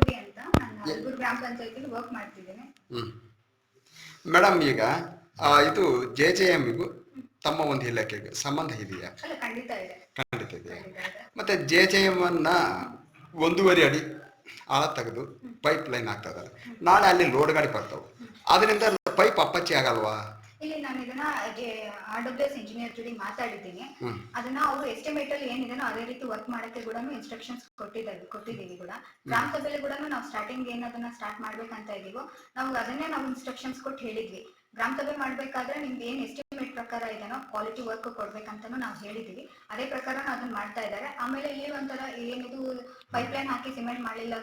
ಗ್ರಾಮ ಪಂಚಾಯತಿಲಿ ವರ್ಕ್ ಮಾಡ್ತಿದ್ದೀನಿ. ಹ್ಞೂ ಮೇಡಮ್ ಈಗ ಆ, ಇದು ಜೆ ಜೆ ಎಮ್ಮಿಗೂ ತಮ್ಮ ಒಂದು ಇಲಾಖೆಗೆ ಸಂಬಂಧ ಇದೆಯಾ? ಅಲ್ಲ ಖಂಡಿತ ಇದೆ. ಖಂಡಿತ ಇದೆಯಾ ಖಂಡಿತ ಇದೆ. ಮತ್ತು ಜೆ ಜೆ ಅನ್ನ ಒಂದೂವರೆ ಅಡಿ ಆಳ ತೆಗೆದು ಪೈಪ್ ಲೈನ್ ಆಗ್ತದಲ್ಲ ಇದ್ದಾರೆ ನಾಳೆ ಅಲ್ಲಿ ಲೋಡ್ ಗಾಡಿ ಬರ್ತಾವೆ. ಅದರಿಂದ ಪೈಪ್ ಅಪ್ಪಚ್ಚಿ ಆಗಲ್ವಾ? ಇಲ್ಲಿ ನಾನು ಇದನ್ನ ಆರ್ ಡಬ್ಲ್ಯೂ ಎಸ್ ಇಂಜಿನಿಯರ್ ಜೊತೆ ಮಾತಾಡಿದ್ದೀನಿ. ಅದನ್ನ ಅವರು ಎಸ್ಟಿಮೇಟ್ ಅಲ್ಲಿ ಏನಿದೆನೋ ಅದೇ ರೀತಿ ವರ್ಕ್ ಮಾಡಕ್ಕೆ ಕೂಡ ಇನ್ಸ್ಟ್ರಕ್ಷನ್ಸ್ ಕೊಟ್ಟಿದ್ದಾರೆ ಕೊಟ್ಟಿದ್ದೀವಿ ಕೂಡ. ಗ್ರಾಮ ಸಭೆಯಲ್ಲಿ ಕೂಡ ನಾವು ಸ್ಟಾರ್ಟಿಂಗ್ ಏನದನ್ನ ಸ್ಟಾರ್ಟ್ ಮಾಡ್ಬೇಕಂತ ಇದೀವೋ ನಾವು ಅದನ್ನೇ ನಾವು ಇನ್ಸ್ಟ್ರಕ್ಷನ್ಸ್ ಕೊಟ್ಟು ಹೇಳಿದ್ವಿ. ಗ್ರಾಮ ಸಭೆ ಮಾಡ್ಬೇಕಾದ್ರೆ ನಿಮ್ಗೆ ಏನ್ ಎಸ್ಟಿಮೇಟ್ ಪ್ರಕಾರ ಇದೆನೋ ಕ್ವಾಲಿಟಿ ವರ್ಕ್ ಕೊಡ್ಬೇಕಂತಾನು ನಾವು ಹೇಳಿದೀವಿ. ಅದೇ ಪ್ರಕಾರ ಅದನ್ನ ಮಾಡ್ತಾ ಇದ್ದಾರೆ. ಆಮೇಲೆ ಇಲ್ಲಿ ಒಂಥರ ಏನಿದು ಪೈಪ್ ಲೈನ್ ಹಾಕಿ ಸಿಮೆಂಟ್ ಮಾಡಿಲ್ಲ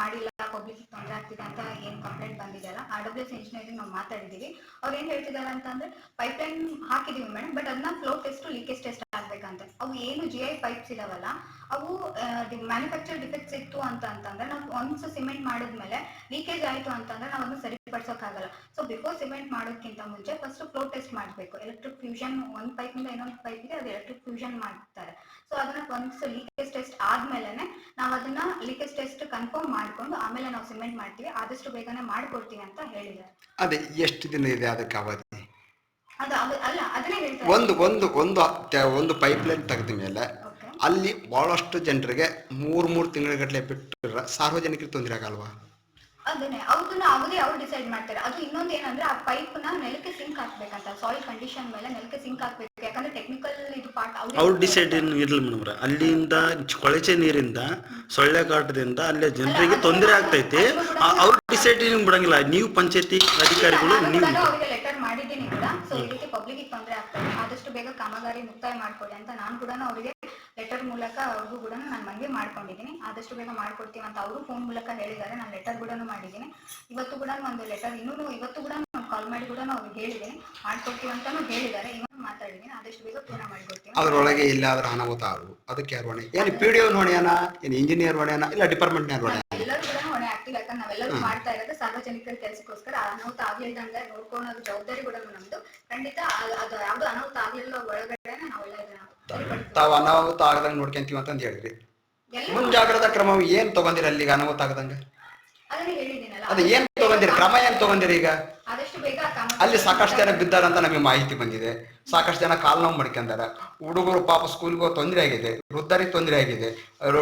ಮಾಡಿಲ್ಲ ಪಬ್ಲಿಕ್ ತೊಂದರೆ ಆಗ್ತಿದೆ ಅಂತ ಏನ್ ಕಂಪ್ಲೇಂಟ್ ಬಂದಿದೆಯಲ್ಲ ಆರ್ ಡಬ್ಲ್ಯೂ ಎಸ್ ಇಂಜಿನಿಯರಿಂಗ್ ನಾವು ಮಾತಾಡಿದೀವಿ. ಅವ್ರು ಏನ್ ಹೇಳ್ತಿದ್ದಾರೆ ಅಂತಂದ್ರೆ ಪೈಪ್ ಲೈನ್ ಹಾಕಿದೀವಿ ಮೇಡಮ್ ಬಟ್ ಅದನ್ನ ಫ್ಲೋ ಟೆಸ್ಟ್ ಲೀಕೇಜ್ ಟೆಸ್ಟ್ ಆಗ್ಬೇಕಂತ. ಅವು ಏನು ಜಿ ಐ ಪೈಪ್ಸ್ ಇದಾವಲ್ಲ, ಅವು ಮ್ಯಾನುಫ್ಯಾಕ್ಚರ್ ಡಿಫೆಕ್ಟ್ಸ್ ಇತ್ತು ಅಂತ ಅಂತಂದ್ರೆ, ನಾವು ಒನ್ಸ್ ಸಿಮೆಂಟ್ ಮಾಡಿದ್ಮೇಲೆ ಲೀಕೇಜ್ ಆಯ್ತು ಅಂತಂದ್ರೆ ನಾವು ಅದನ್ನ ಸರಿಪಡಿಸೋಕ್ಕಾಗಲ್ಲ ಸೊ ಬಿಫೋರ್ ಸಿಮೆಂಟ್ ಮಾಡೋಕ್ಕಿಂತ ಮುಂಚೆ ಫಸ್ಟ್ ಫ್ಲೋ ಟೆಸ್ಟ್ ಮಾಡಬೇಕು. ಎಲೆಕ್ಟ್ರಿಕ್ ಫ್ಯೂಷನ್ ಒಂದು ಪೈಪಿಂದ ಇನ್ನೊಂದು ಪೈಪ್ ಇದೆ ಅದು ಎಲೆಕ್ಟ್ರಿಕ್ ಫ್ಯೂಷನ್ ಮಾಡ್ತಾರೆ. ಸೊ ಅದನ್ನ ಒನ್ಸ್ ಲೀಕೇಜ್ ಟೆಸ್ಟ್ ಆದ್ಮೇಲೆ ನಾವು ಅದನ್ನ ಲೀಕೇಜ್ ಟೆಸ್ಟ್ ಕನ್ಫರ್ಮ್ ಮಾಡಿಕೊಂಡು ಆಮೇಲೆ ನಾವು ಸಿಮೆಂಟ್ ಮಾಡ್ತೀವಿ. ಆದಷ್ಟು ಬೇಗನೆ ಮಾಡ್ಕೊಡ್ತೀವಿ ಅಂತ ಹೇಳಿದ್ದಾರೆ. ಅದೇ ಎಷ್ಟು ದಿನ ಇದೆ ಅದಕ್ಕೆ ಅವಧಿ? ಒಂದು ಒಂದು ಒಂದು ಒಂದು ಪೈಪ್ ಲೈನ್ ತೆಗೆದ ಮೇಲೆ ಅಲ್ಲಿ ಬಹಳಷ್ಟು ಜನರಿಗೆ ಮೂರು ಮೂರು ತಿಂಗಳಗಟ್ಟಲೆ ಬಿಟ್ಟು ಸಾರ್ವಜನಿಕರಿಗೆ ತೊಂದರೆ ಆಗಲ್ವಾ? ಅದನ್ನೇ. ಅವ್ರನ್ನ ಅವರೇ ಅವ್ರು ಡಿಸೈಡ್ ಮಾಡ್ತಾರೆ. ಅದು ಇನ್ನೊಂದು ಏನಂದ್ರೆ ಆ ಪೈಪ್ನ ನೆಲಕ್ಕೆ ಸಿಂಕ್ ಹಾಕ್ಬೇಕಂತ ಸಾಯಿಲ್ ಕಂಡೀಷನ್ ಮೇಲೆ ನೆಲಕ್ಕೆ ಸಿಂಕ್ ಹಾಕ್ಬೇಕು. ಯಾಕಂದ್ರೆ ಟೆಕ್ನಿಕಲ್ ಇದು ಪಾರ್ಟ್ ಅವ್ರು ಡಿಸೈಡ್ ಏನು ಇರಲಿ ಮೇಡಮ್ ಅಲ್ಲಿಂದ ಕೊಳಚೆ ನೀರಿಂದ ಸೊಳ್ಳೆ ಕಾಟದಿಂದ ಅಲ್ಲಿ ಜನರಿಗೆ ತೊಂದರೆ ಆಗ್ತೈತಿ. ಅವ್ರು ಡಿಸೈಡ್ ಏನು ಬಿಡಂಗಿಲ್ಲ. ನೀವು ಪಂಚಾಯತಿ ಅಧಿಕಾರಿಗಳು ನೀವು. ಲೆಟರ್ ಮಾಡಿದ್ದೀನಿ ಕೂಡ ಸೊ ಈ ರೀತಿ ಪಬ್ಲಿಕ್ ತೊಂದರೆ ಆಗ್ತದೆ. ಕಾಮಗಾರಿ ಮುಕ್ತಾಯ ಮಾಡ್ಕೊಳ್ಳಿ ಅಂತ ನಾನು ಕೂಡ ಅವರಿಗೆ ಲೆಟರ್ ಮೂಲಕ ಅವ್ರಿಗೂ ಕೂಡ ನಾನು ಮನವಿ ಮಾಡ್ಕೊಂಡಿದ್ದೀನಿ. ಆದಷ್ಟು ಬೇಗ ಮಾಡ್ಕೊಡ್ತೀವಿ ಅಂತ ಅವರು ಫೋನ್ ಮೂಲಕ ಹೇಳಿದ್ದಾರೆ. ನಾನು ಲೆಟರ್ ಕೂಡ ಮಾಡಿದ್ದೀನಿ. ಇವತ್ತು ಕೂಡ ಒಂದು ಲೆಟರ್ ಇನ್ನೂ ಇವತ್ತು ಕೂಡ ಕಾಲ್ ಮಾಡಿ ಕೂಡ ಅವ್ರಿಗೆ ಹೇಳಿದ್ದೀನಿ. ಮಾಡ್ಕೊಡ್ತೀವಿ ಅಂತಾನು ಹೇಳಿದ್ದಾರೆ. ಇವನು ಮಾತಾಡಿದ್ದೀನಿ. ಆದಷ್ಟು ಬೇಗ ಪೂರ್ಣ ಮಾಡಿಕೊಡ್ತೀವಿ ಅದರೊಳಗೆ ಇಲ್ಲಾದ್ರೂ ಅನಾಹುತ ಆಗು ಅದಕ್ಕೆ ಯಾರು ಹೊಣೆ? ಏನು ಪಿ ಡಿ ಒನ್ ಹೊಣೆಯನ? ಏನು ಇಂಜಿನಿಯರ್ ಹೊಣೆಯನ? ಇಲ್ಲ ಡಿಪಾರ್ಟ್ಮೆಂಟ್ ಹೊಣೆ ನಾವೆಲ್ಲರೂ ಮಾಡ್ತಾ ಇರೋದು ಸಾರ್ವಜನಿಕರ ಕೆಲಸಕ್ಕೋಸ್ಕರ. ಅನಾಹುತ ಆಗ್ಲಿಲ್ದಂಗೆ ನೋಡ್ಕೊಳ್ಳೋ ಜವಾಬ್ದಾರಿ ಕೂಡ ನಮ್ದು. ಖಂಡಿತ ಅದು ಯಾವ್ದು ಅನಾಹುತ ಆಗ್ಲಿಲ್ಲ ಒಳಗಡೆ ನಾವು ಇದನ್ನ. ತಾವು ಅನಾಹುತ ಆಗದಂಗೆ ನೋಡ್ಕೊಂತೀವಿ ಅಂತಂದು ಹೇಳಿದ್ರಿ. ಮುಂಜಾಗ್ರತಾ ಕ್ರಮ ಏನ್ ತಗೊಂಡಿರಲ್ಲಿ ಅಲ್ಲಿಗೆ ಅನಾಹುತ ಆಗದಂಗೆ? ಅದು ಏನು ತಗೊಂಡಿರಿ ಕ್ರಮ ಏನು ತಗೊಂಡಿರಿ ಈಗ? ಅಲ್ಲಿ ಸಾಕಷ್ಟು ಜನ ಬಿದ್ದಾರಂತ ನಮಗೆ ಮಾಹಿತಿ ಬಂದಿದೆ. ಸಾಕಷ್ಟು ಜನ ಕಾಲ್ ನೋವು ಮಾಡ್ಕೊಂಡಾರ. ಹುಡುಗರು ಪಾಪ ಸ್ಕೂಲ್ಗೆ ತೊಂದರೆ ಆಗಿದೆ ವೃದ್ಧರಿಗೆ ತೊಂದರೆ ಆಗಿದೆ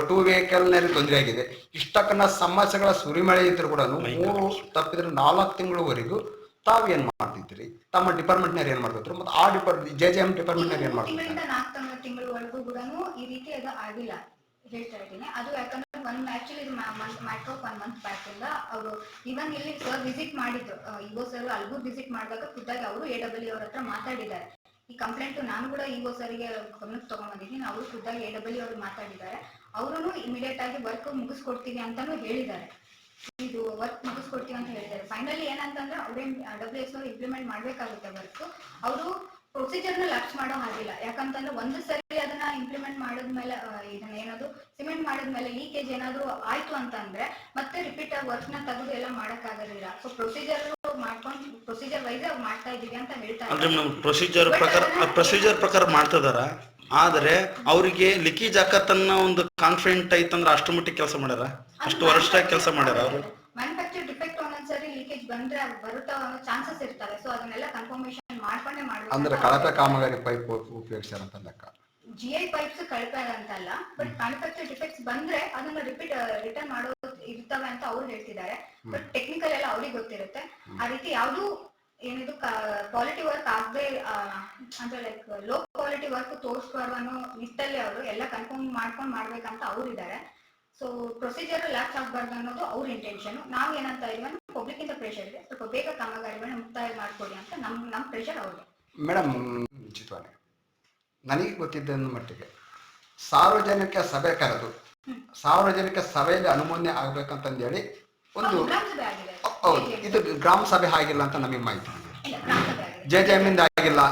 ಟೂ ವೆಹಿಕಲ್ನರಿಗೆ ತೊಂದರೆ ಆಗಿದೆ. ಇಷ್ಟಕ್ಕನ್ನ ಸಮಸ್ಯೆಗಳ ಸುರಿಮಳೆ ಇದ್ರು ಕೂಡ ಮೂರು ತಪ್ಪಿದ್ರೆ ನಾಲ್ಕು ತಿಂಗಳವರೆಗೂ ತಾವು ಏನ್ ಮಾಡ್ತಿದ್ರಿ ತಮ್ಮ ಡಿಪಾರ್ಟ್ಮೆಂಟ್ನವ್ರು ಏನ್ ಮಾಡ್ತಿದ್ರು ಮತ್ತೆ ಆ ಡಿಪಾರ್ಟ್ಮೆಂಟ್ ಜೆ ಜೆ ಎಂ ಡಿಪಾರ್ಟ್ಮೆಂಟ್ನವ್ರು ಏನ್ ಮಾಡ್ತಿದ್ರು ಹೇಳ್ತಾ ಇದ್ದೀನಿ. ಅದು ಯಾಕಂದ್ರೆ ಒನ್ ಆಕ್ಚುಲಿ ಇದು ಮ್ಯಾಟ್ರೋ ಒನ್ ಮಂತ್ ಬ್ಯಾಕ್ ಇಂದ ಅವರು ಇವನ್ ಇಲ್ಲಿ ಸರ್ ವಿಸಿಟ್ ಮಾಡಿದ್ರು. ಇಗೋ ಸರ್ ಅಲ್ಗೂ ವಿಸಿಟ್ ಮಾಡಿದಾಗ ಖುದ್ದಾಗಿ ಅವರು ಎ ಡಬ್ಲ್ಯೂ ಅವ್ರ ಹತ್ರ ಮಾತಾಡಿದ್ದಾರೆ. ಈ ಕಂಪ್ಲೇಂಟ್ ನಾನು ಕೂಡ ಇಗೋ ಸರ್ಗೆ ಗಮನಕ್ಕೆ ತಗೊಂಡ್ಬಂದಿದ್ದೀನಿ ಅವರು ಖುದ್ದಾಗಿ ಎ ಡಬ್ಲ್ಯೂ ಅವ್ರು ಮಾತಾಡಿದ್ದಾರೆ. ಅವರು ಇಮಿಡಿಯೇಟ್ ಆಗಿ ವರ್ಕ್ ಮುಗಿಸ್ಕೊಡ್ತೀವಿ ಅಂತಾನು ಹೇಳಿದ್ದಾರೆ. ಇದು ವರ್ಕ್ ಮುಗಿಸ್ಕೊಡ್ತೀವಿ ಅಂತ ಹೇಳಿದ್ದಾರೆ. ಫೈನಲಿ ಏನಂತಂದ್ರೆ ಅವ್ರೇನ್ ಡಬ್ಲ್ಯೂ ಎಸ್ ಇಂಪ್ಲಿಮೆಂಟ್ ಮಾಡ್ಬೇಕಾಗುತ್ತೆ ವರ್ಕ್ ಅವರು ಪ್ರೊಸೀಜರ್ನ ಲಕ್ಷ್ಯ ಮಾಡೋ ಹಾಗಿಲ್ಲ. ಯಾಕಂತಂದ್ರೆ ಒಂದು ಸರಿ ಅದನ್ನ ಇಂಪ್ಲಿಮೆಂಟ್ ಮಾಡಿದ್ಮೇಲೆ ಇದನ್ನ ಏನದು ಸಿಮೆಂಟ್ ಮಾಡಿದ್ಮೇಲೆ ಲೀಕೇಜ್ ಏನಾದ್ರು ಆಯ್ತು ಅಂತಂದ್ರೆ ಮತ್ತೆ ರಿಪೀಟ್ ಆಗಿ ವರ್ಕ್ನ ತೆಗೆದು ಎಲ್ಲ ಮಾಡಕ್ ಆಗೋದಿಲ್ಲ ಸೊ ಪ್ರೊಸೀಜರ್ ಮಾಡ್ಕೊಂಡು ಪ್ರೊಸೀಜರ್ ವೈಸ್ ಮಾಡ್ತಾ ಇದೀವಿ ಅಂತ ಹೇಳ್ತಾ ಪ್ರೊಸೀಜರ್ ಪ್ರಕಾರ ಪ್ರೊಸೀಜರ್ ಪ್ರಕಾರ ಮಾಡ್ತಿದಾರ? ಆದ್ರೆ ಅವರಿಗೆ ಲಿಕೇಜ್ ಆಕತ್ತನ್ನ ಒಂದು ಕಾನ್ಫಿಡೆಂಟ್ ಐತಂದ್ರೆ ಅಷ್ಟು ಮಟ್ಟಿಗೆ ಕೆಲಸ ಮಾಡ್ಯಾರ? ಅಷ್ಟು ವರ್ಷ ಕೆಲಸ ಮಾಡ್ಯಾರ ಅವರು? ಮ್ಯಾನುಫ್ಯಾಕ್ಚರ್ ಡಿಫೆಕ್ಟ್ ಒಂದೊಂದ್ಸರಿ ಲೀಕೇಜ್ ಬಂದ್ರೆ ಬರುತ್ತಾ ಚಾನ್ಸಸ್ ಇರ್ತವೆ. ಸೊ ಅದನ್ನೆಲ್ಲ ಕನ್ಫರ್ಮೇಶನ್ ಮಾಡ್ಕೊಂಡೇ ಅಂದ್ರೆ ಮಾಡ್ಬೇಕು ಕಳಪೆ ಕಾಮಗಾರಿ ಪೈಪ್ ಉಪಯೋಗಿಸ್ಯಾರ ಅಂತ ಲೆಕ್ಕ. ಜಿ ಐ ಪೈಪ್ಸ್ ಕಳಪೆ ಅಂತಲ್ಲ ಬಟ್ ಮ್ಯಾನುಫ್ಯಾಕ್ಚರ್ ಡಿಫೆಕ್ಟ್ಸ್ ಬಂದ್ರೆ ಅದನ್ನ ರಿಪೀಟ್ ರಿಟರ್ನ್ ಮಾಡೋ ಇರ್ತವೆ ಅಂತ ಅವ್ರು ಹೇಳ್ತಿದ್ದಾರೆ. ಬಟ್ ಟೆಕ್ನಿಕಲ್ ಎಲ್ಲ ಅವ್ರಿಗೆ ಗೊತ್ತಿರುತ್ತೆ. ಆ ರೀತಿ ಯಾವ್ದು ಏನಿದು ಕ್ವಾಲಿಟಿ ವರ್ಕ್ ಆಗದೆ ಅಂದ್ರೆ ಲೈಕ್ ಲೋ ಕ್ವಾಲಿಟಿ ವರ್ಕ್ ತೋರಿಸ್ಬಾರ್ದು ಅನ್ನೋ ನಿಟ್ಟಲ್ಲಿ ಅವರು ಎಲ್ಲ ಕನ್ಫರ್ಮ್ ಮಾಡ್ಕೊಂಡು ಮಾಡ್ಬೇಕಂತ ಅವ್ರು ಇದ್ದಾರೆ ಸೊ ಪ್ರೊಸೀಜರ್ ಲ್ಯಾಪ್ಸ್ ಆಗಬಾರ್ದು ಅನ್ನೋದು ಅವ್ರ ಇಂಟೆನ್ಷನ್ ನಾವು ಏನಂತ ಇವನ್ ಪಬ್ಲಿಕ್ ಇಂದ ಪ್ರೆಷರ್ ಇದೆ. ಸ್ವಲ್ಪ ಬೇಗ ಕಾಮಗಾರಿಗಳನ್ನ ಮುಕ್ತಾಯ ಮಾಡ್ಕೊಡಿ ಅಂತ ನಮ್ ನಮ್ ಪ್ರೆಷರ್ ಅವ್ರಿಗೆ ಮೇಡಮ್ ಚಿತ್ವಾನೆ ನನಗೆ ಗೊತ್ತಿದ್ದ ಮಟ್ಟಿಗೆ ಸಾರ್ವಜನಿಕ ಸಭೆ ಕರೆದು ಸಾರ್ವಜನಿಕ ಸಭೆಯಲ್ಲಿ ಅನುಮೋದನೆ ಆಗ್ಬೇಕಂತಂದೇಳಿ ಒಂದು ಹೌದು ಇದು ಗ್ರಾಮ ಸಭೆ ಆಗಿಲ್ಲ ಅಂತ ನಮಗೆ ಮಾಹಿತಿ ಜೆ ಜೆ ಎಂ ಇಂದ ಆಗಿಲ್ಲ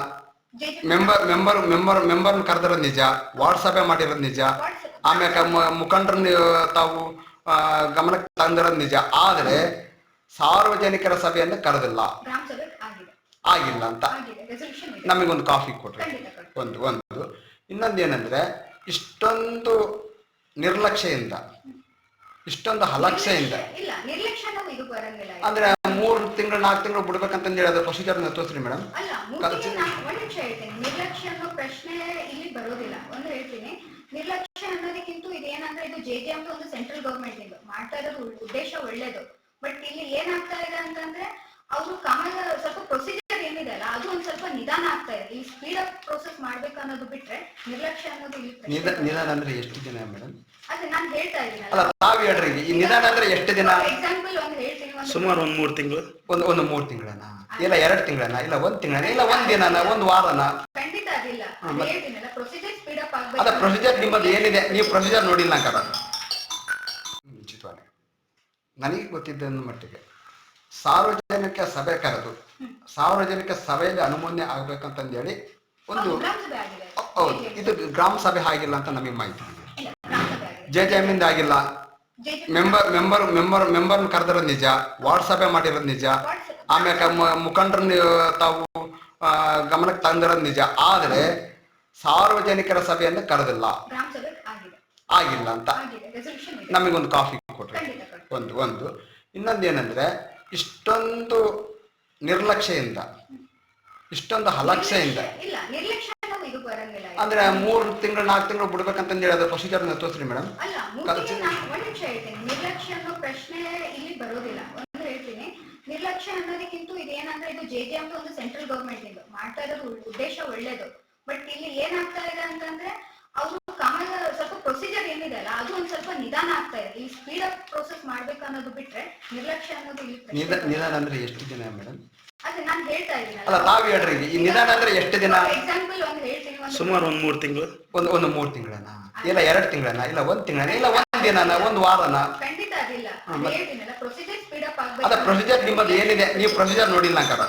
ಮೆಂಬರ್ ಮೆಂಬರ್ ಮೆಂಬರ್ ಮೆಂಬರ್ ಕರೆದಿರೋದು ನಿಜ. ವಾರ್ಡ್ ಸಭೆ ಮಾಡಿರೋದು ನಿಜ. ಆಮ್ಯಾಕ ಮುಖಂಡರನ್ನ ತಾವು ಗಮನಕ್ಕೆ ತಂದಿರೋದು ನಿಜ. ಆದರೆ ಸಾರ್ವಜನಿಕರ ಸಭೆಯನ್ನು ಕರೆದಿಲ್ಲ. ಆಗಿಲ್ಲ ಅಂತ. ನಮಗೊಂದು ಕಾಫಿ ಕೊಟ್ರಿ ಒಂದು ಒಂದು. ಇನ್ನೊಂದು ಏನಂದ್ರೆ ಇಷ್ಟೊಂದು ನಿರ್ಲಕ್ಷ್ಯದಿಂದ ಇಷ್ಟೊಂದು ಹಲಕ್ಷೆಯಿಂದ. ಅಂದ್ರೆ ಮೂರು ತಿಂಗಳು ನಾಲ್ಕು ತಿಂಗಳು ಬಿಡ್ಬೇಕಂತ ಹೇಳಿ ಪ್ರೊಸೀಜರ್ ತೋರಿಸ್ರಿ ಮೇಡಮ್ ನಿರ್ಲಕ್ಷ್ಯ ಅನ್ನೋ ಪ್ರಶ್ನೆ ಇಲ್ಲಿ ಬರೋದಿಲ್ಲ. ಒಂದು ಹೇಳ್ತೀನಿ. ನಿರ್ಲಕ್ಷ್ಯ ಅನ್ನೋದಕ್ಕಿಂತ ಇದೇನಂದ್ರೆ ಇದು ಜೆ ಜೆ ಒಂದು ಸೆಂಟ್ರಲ್ ಗವರ್ಮೆಂಟ್ ಇಂದು. ಮಾಡ್ತಾ ಇರೋದು ಉದ್ದೇಶ ಒಳ್ಳೇದು. ಬಟ್ ಇಲ್ಲಿ ಏನಾಗ್ತಾ ಇದೆ ಅಂತಂದ್ರೆ ಅವರು ಕಾಮನ್ ಸ್ವಲ್ಪ ಪ್ರೊಸೀಜರ್ ಏನಿದೆ ಅಲ್ಲ ಅದು ಒಂದ್ ಸ್ವಲ್ಪ ನಿಧಾನ ಆಗ್ತಾ ಇದೆ. ಈ ಸ್ಪೀಡ್ ಅಪ್ ಪ್ರೋಸೆಸ್ ಮಾಡ್ಬೇಕು ಅನ್ನೋದು ಬಿಟ್ರೆ ನಿರ್ಲಕ್ಷ್ಯ ಅನ್ನೋದು ಇಲ್ಲಿ ನಿಧಾನ ಅಂದ್ರೆ ಎಷ್ಟು ದಿನ ಮೇಡಮ್ ಅದೇ ನಾನು ಹೇಳ್ತಾ ಅಲ್ಲ. ಇದ್ದೀನಲ್ಲ ತಾವ್ ಹೇಳ್ರಿ ಈ ನಿಧಾನ ಅಂದ್ರೆ ಎಷ್ಟು ದಿನ? ಎಕ್ಸಾಂಪಲ್ ಒಂದು ಹೇಳ್ತೀನಿ ಸುಮಾರು ಒಂದ್ ಮೂರು ತಿಂಗಳು. ಒಂದು ಒಂದು ಮೂರು ತಿಂಗಳನ? ಇಲ್ಲ ಎರಡು ತಿಂಗಳನ? ಇಲ್ಲ ಒಂದ್ ತಿಂಗಳನ? ಇಲ್ಲ ಒಂದ್ ದಿನನ? ಒಂದ್ ವಾರನ? ಖಂಡಿತ ಅದಿಲ್ಲ? ಹೇಳ್ತೀನಲ್ಲ ಪ್ರೊಸೀಜರ್ ಅದ ಪ್ರೊಸೀಜರ್ ನಿಮ್ಮದು ಏನಿದೆ ನೀವು ಪ್ರೊಸೀಜರ್ ನೋಡಿಲ್ಲ ಅಂತ ಮುಂಚಿತವಾಗಿ ನನಗೆ ಗೊತ್ತಿದ್ದ ಮಟ್ಟಿಗೆ ಸಾರ್ವಜನಿಕ ಸಭೆ ಕರೆದು ಸಾರ್ವಜನಿಕ ಸಭೆಯಲ್ಲಿ ಅನುಮೋದನೆ ಆಗ್ಬೇಕಂತಂದೇಳಿ ಒಂದು ಹೌದು, ಇದು ಗ್ರಾಮ ಸಭೆ ಆಗಿಲ್ಲ ಅಂತ ನಮಗೆ ಮಾಹಿತಿ ಜೆ ಜೆ ಎಮ್ಮಿಂದ ಆಗಿಲ್ಲ. ಮೆಂಬರ್ ಮೆಂಬರ್ ಮೆಂಬರ್ ಮೆಂಬರ್ ಮೆಂಬರ್ನ ಕರೆದಿರೋದು ನಿಜ. ವಾರ್ಡ್ ಸಭೆ ಮಾಡಿರೋದು ನಿಜ. ಆಮ್ಯಾಕ ಮುಖಂಡರನ್ನ ತಾವು ಗಮನಕ್ಕೆ ತಂದಿರೋದು ನಿಜ. ಆದ್ರೆ ಸಾರ್ವಜನಿಕರ ಸಭೆಯನ್ನು ಕರೆದಿಲ್ಲ. ಆಗಿಲ್ಲ ಅಂತ. ನಮಗೊಂದು ಕಾಫಿ ಕೊಟ್ರಿ ಒಂದು ಒಂದು. ಇನ್ನೊಂದು ಏನಂದ್ರೆ ಇಷ್ಟೊಂದು ನಿರ್ಲಕ್ಷ್ಯದಿಂದ ಇಷ್ಟೊಂದು ಇದು. ಅಂದ್ರೆ ಮೂರು ತಿಂಗಳು ನಾಲ್ಕು ತಿಂಗಳು ಬಿಡ್ಬೇಕಂತ ಹೇಳಿ ಅದು ಪ್ರೊಸೀಜರ್ ತೋರಿಸ್ರಿ ಮೇಡಮ್ ನಿರ್ಲಕ್ಷ್ಯ ಅನ್ನೋ ಪ್ರಶ್ನೆ ಇಲ್ಲಿ ಬರೋದಿಲ್ಲ. ಒಂದು ಹೇಳ್ತೀನಿ. ನಿರ್ಲಕ್ಷ್ಯ ಅನ್ನೋದಕ್ಕಿಂತ ಇದೇನಂದ್ರೆ ಇದು ಜೆ ಜೆ ಒಂದು ಸೆಂಟ್ರಲ್ ಗವರ್ಮೆಂಟ್ ಇದು ಮಾಡ್ತಾ ಇರೋದು ಉದ್ದೇಶ ಒಳ್ಳೇದು. ಬಟ್ ಇಲ್ಲಿ ಏನಾಗ್ತಾ ಇದೆ ಅಂತಂದ್ರೆ ಅವರು ಕಾಮನ್ ಸ್ವಲ್ಪ ಪ್ರೊಸೀಜರ್ ಏನಿದೆ ಅಲ್ಲ ಅದು ಒಂದ್ ಸ್ವಲ್ಪ ನಿಧಾನ ಆಗ್ತಾ ಇದೆ. ಈ ಸ್ಪೀಡ್ ಅಪ್ ಪ್ರೋಸೆಸ್ ಮಾಡ್ಬೇಕು ಅನ್ನೋದು ಬಿಟ್ರೆ ನಿರ್ಲಕ್ಷ್ಯ ಅನ್ನೋದು ಇಲ್ಲಿ ನಿಧಾನ ಅಂದ್ರೆ ಎಷ್ಟು ದಿನ ಮೇಡಮ್ ಅದೇ ನಾನು ಹೇಳ್ತಾ ಅಲ್ಲ ತಾವು ಹೇಳ್ರಿ ಈ ನಿಧಾನ ಅಂದ್ರೆ ಎಷ್ಟು ದಿನ? ಎಕ್ಸಾಂಪಲ್ ಒಂದು ಹೇಳ್ತೀನಿ ಸುಮಾರು ಒಂದ್ ಮೂರು ತಿಂಗಳು. ಒಂದು ಒಂದು ಮೂರು ತಿಂಗಳನ? ಇಲ್ಲ ಎರಡು ತಿಂಗಳನ? ಇಲ್ಲ ಒಂದು ತಿಂಗಳನ? ಇಲ್ಲ ಒಂದು ದಿನನ? ಒಂದು ವಾರನ? ಖಂಡಿತ ಅದಿಲ್ಲ? ಹೇಳ್ತೀನಲ್ಲ ಪ್ರೊಸೀಜರ್ ಸ್ಪೀಡ್ ಅಪ್ ಅದ ಆಗ್ಬೇಕು ಪ್ರೊಸೀಜರ್ ನಿಮ್ಮದು ಏನಿದೆ? ನೀವು ಪ್ರೊಸೀಜರ್ ನೋಡಿಲ್ಲ ಅಂಕಾರ